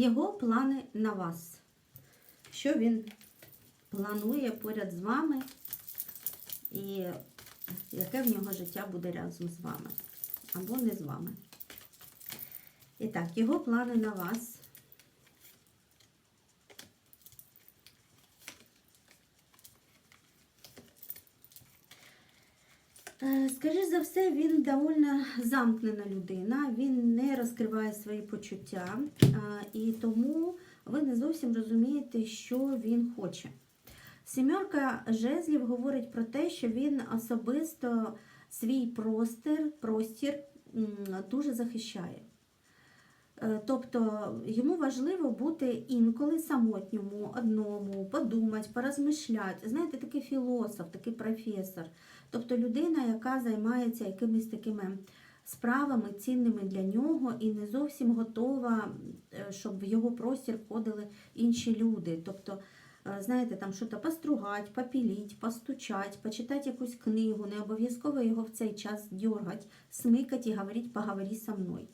його плани на вас. Що він планує поряд з вами, і яке в нього життя буде разом з вами, або не з вами. І так, його плани на вас. Е, Скоріш за все, він доволі замкнена людина, він не розкриває свої почуття, і тому ви не зовсім розумієте, що він хоче. Сімерка жезлів говорить про те, що він особисто свій простір, простір дуже захищає. Е, Тобто йому важливо бути інколи самотньому, одному, подумати, порозмишляти. Знаєте, такий філософ, такий професор. Тобто людина, яка займається якимись такими справами цінними для нього і не зовсім готова, е, щоб в його простір входили інші люди. Тобто, е, знаєте, там щось постругати, попіліть, постучать, почитати якусь книгу, не обов'язково його в цей час дергати, смикати і говорити, поговори со мною.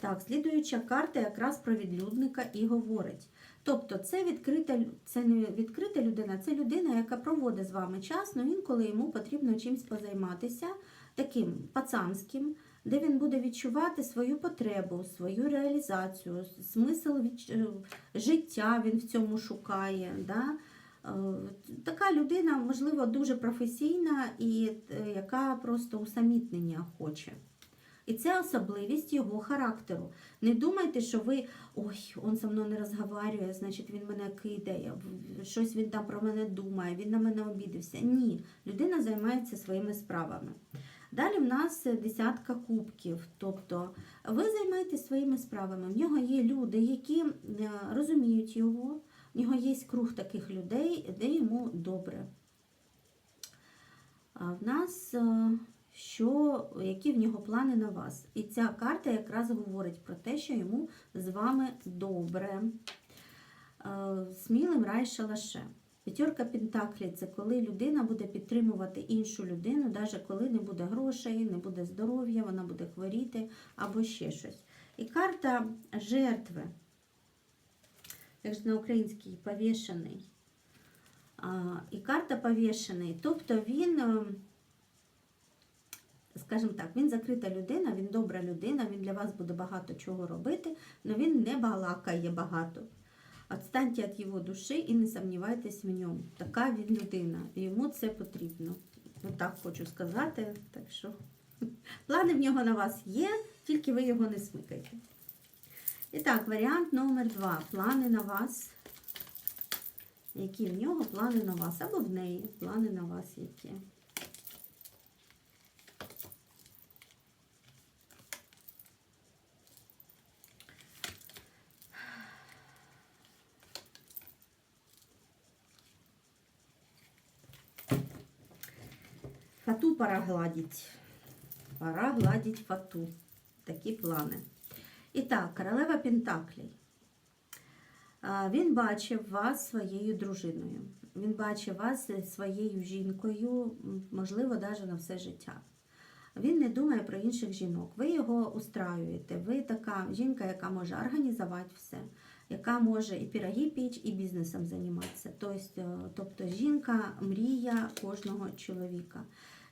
Так, слідуюча карта якраз про відлюдника і говорить. Тобто, це відкрита, це не відкрита людина, це людина, яка проводить з вами час, але інколи йому потрібно чимось позайматися, таким пацанським, де він буде відчувати свою потребу, свою реалізацію, смисл від, е, життя він в цьому шукає. Да? Е, Така людина, можливо, дуже професійна і е, яка просто усамітнення хоче. І це особливість його характеру. Не думайте, що ви ой, він зі мною не розговорює, значить він мене кидає, щось він там про мене думає, він на мене обідався. Ні, людина займається своїми справами. Далі в нас десятка кубків. Тобто ви займаєтесь своїми справами. В нього є люди, які е, розуміють його, в нього є круг таких людей, де йому добре. А в нас е, що, які в нього плани на вас. І ця карта якраз говорить про те, що йому з вами добре. Е, Смілим рай шалаше. П'ятерка Пентаклі це коли людина буде підтримувати іншу людину, навіть коли не буде грошей, не буде здоров'я, вона буде хворіти або ще щось. І карта жертви, як на українській повішений. І карта повішений. Тобто він, е, скажімо так, він закрита людина, він добра людина, він для вас буде багато чого робити, але він не балакає багато. Отстаньте від його душі і не сумнівайтесь в ньому. Така він людина, і йому це потрібно. Отак хочу сказати. Так що плани в нього на вас є, тільки ви його не смикайте. І так, варіант номер два. Плани на вас. Які в нього плани на вас? Або в неї плани на вас які. Фату пора гладить. Пора гладить фату. Такі плани. І так, королева Пентаклей. Він бачив вас своєю дружиною. Він бачив вас своєю жінкою, можливо, навіть на все життя. Він не думає про інших жінок. Ви його устраюєте. Ви така жінка, яка може організувати все, яка може і піроги піч, і бізнесом займатися. Тобто, е, тобто жінка мрія кожного чоловіка.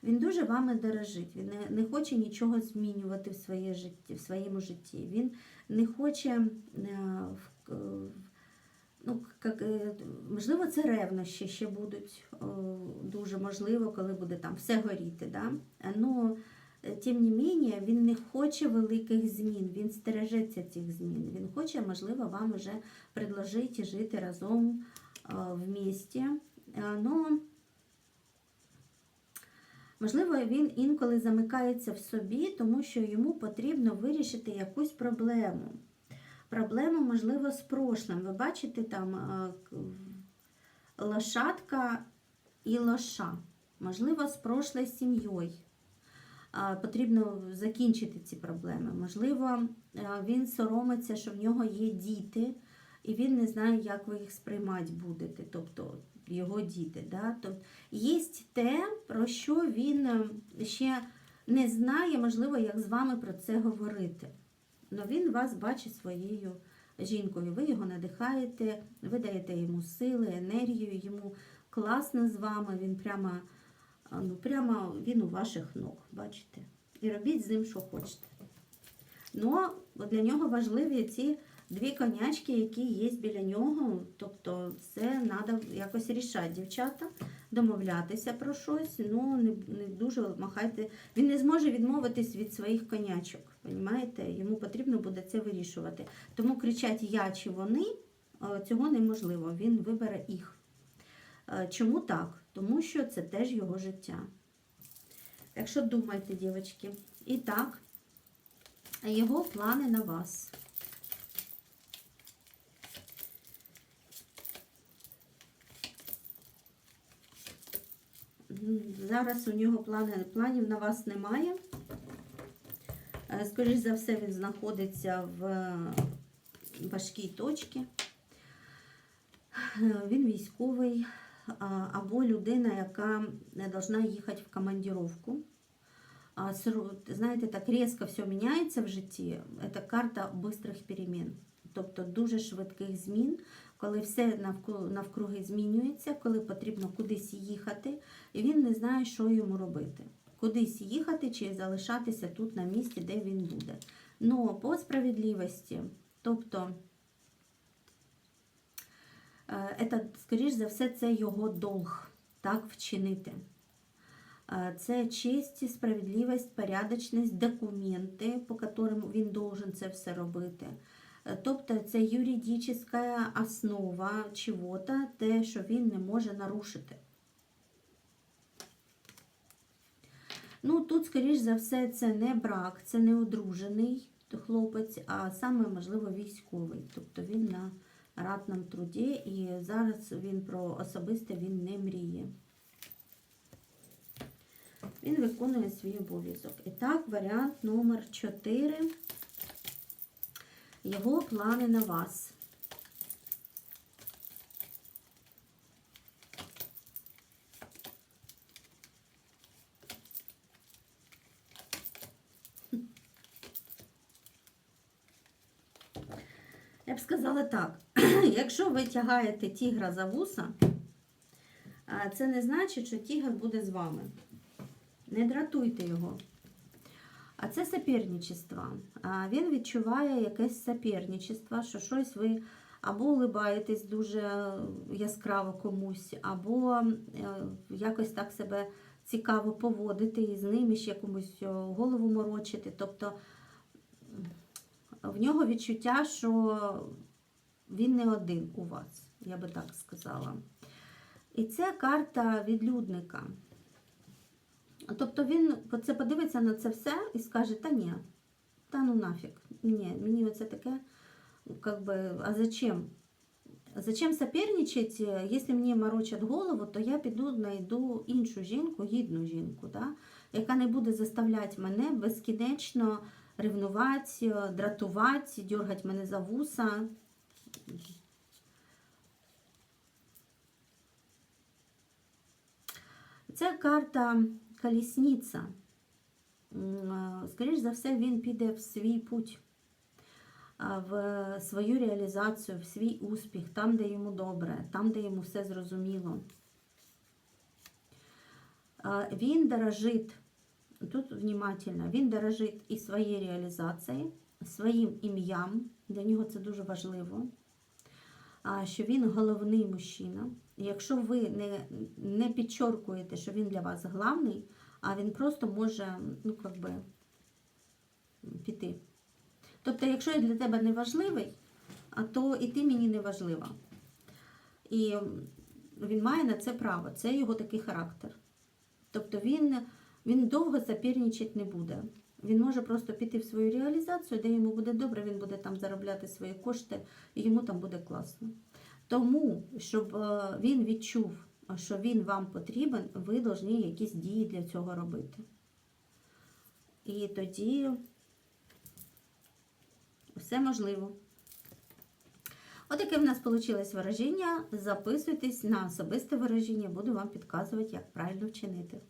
Він дуже вами дорожить. Він не, хоче нічого змінювати в, своє житті, в своєму житті. Він не хоче е, в- ну, як, е, можливо, це ревнощі ще будуть е, дуже можливо, коли буде там все горіти. Да? Ну, е, тим не менше, він не хоче великих змін, він стережеться цих змін. Він хоче, можливо, вам вже предложити жити разом е, в місті. Е, Ну, Можливо, він інколи замикається в собі, тому що йому потрібно вирішити якусь проблему. Проблему, можливо, з прошлим. Ви бачите там е, лошадка і лоша. Можливо, з прошлою сім'єю. Потрібно закінчити ці проблеми. Можливо, е, він соромиться, що в нього є діти, і він не знає, як ви їх сприймати будете. Тобто його діти. Да? Тобто, є те, про що він е, ще не знає, можливо, як з вами про це говорити. але він вас бачить своєю жінкою. Ви його надихаєте, ви даєте йому сили, енергію, йому класно з вами, він прямо, ну, прямо він у ваших ног, бачите? І робіть з ним, що хочете. Ну, для нього важливі ці дві конячки, які є біля нього. Тобто, це треба якось рішати, дівчата, домовлятися про щось. Ну, не, не дуже махайте. Він не зможе відмовитись від своїх конячок. Понімаєте? Йому потрібно буде це вирішувати. Тому кричать я чи вони е, цього неможливо. Він вибере їх. Е, Чому так? Тому що це теж його життя. Так що думайте, дівчатки. І так, його плани на вас. Зараз у нього плани, планів на вас немає. Е, Скоріш за все, він знаходиться в е, важкій точці. Він військовий або людина, яка не должна їхати в командировку. Знаєте, так різко все міняється в житті. Це карта бистрих перемін. Тобто дуже швидких змін, коли все навкруги змінюється, коли потрібно кудись їхати, і він не знає, що йому робити. Кудись їхати чи залишатися тут на місці, де він буде. Ну, по справедливості, тобто, це, скоріш за все, це його долг так вчинити. Е, Це честь, справедливість, порядочність, документи, по яким він должен це все робити. Е, Тобто це юридична основа чого-то, те, що він не може нарушити. Ну, тут, скоріш за все, це не брак, це не одружений хлопець, а саме, можливо, військовий. Тобто він на ратному труді, і зараз він про особисте він не мріє. Він виконує свій обов'язок. І так, варіант номер 4. Його плани на вас. Я б сказала так: якщо ви тягаєте тігра за вуса, це не значить, що тігр буде з вами. Не дратуйте його. А це соперничество. Він відчуває якесь соперничество, що щось ви або улибаєтесь дуже яскраво комусь, або е, якось так себе цікаво поводити і з ним ще комусь е, голову морочити. Тобто в нього відчуття, що він не один у вас, я би так сказала. І це карта відлюдника. Тобто він це подивиться на це все і скаже, та ні, та ну нафіг, ні, мені оце таке, как би, а зачем? Зачем соперничать, якщо мені морочать голову, то я піду знайду іншу жінку, гідну жінку, да? яка не буде заставляти мене безкінечно ревнувати, дратувати, дергати мене за вуса. Це карта колісниця. М, Скоріш за все, він піде в свій путь, в свою реалізацію, в свій успіх, там, де йому добре, там, де йому все зрозуміло. Він дорожить, тут внимательно, він дорожить і своєю реалізацією, своїм ім'ям, для нього це дуже важливо, що він головний мужчина. Якщо ви не, не підчоркуєте, що він для вас главний, а він просто може, ну, как би, піти. Тобто, якщо я для тебе не важливий, а то і ти мені не важлива. І він має на це право, це його такий характер. Тобто він, він довго соперничати не буде. Він може просто піти в свою реалізацію, де йому буде добре, він буде там заробляти свої кошти, і йому там буде класно. Тому, щоб е, він відчув, що він вам потрібен, ви повинні якісь дії для цього робити. І тоді все можливо. Отаке в нас вийшло вираження. Записуйтесь на особисте вираження, буду вам підказувати, як правильно вчинити.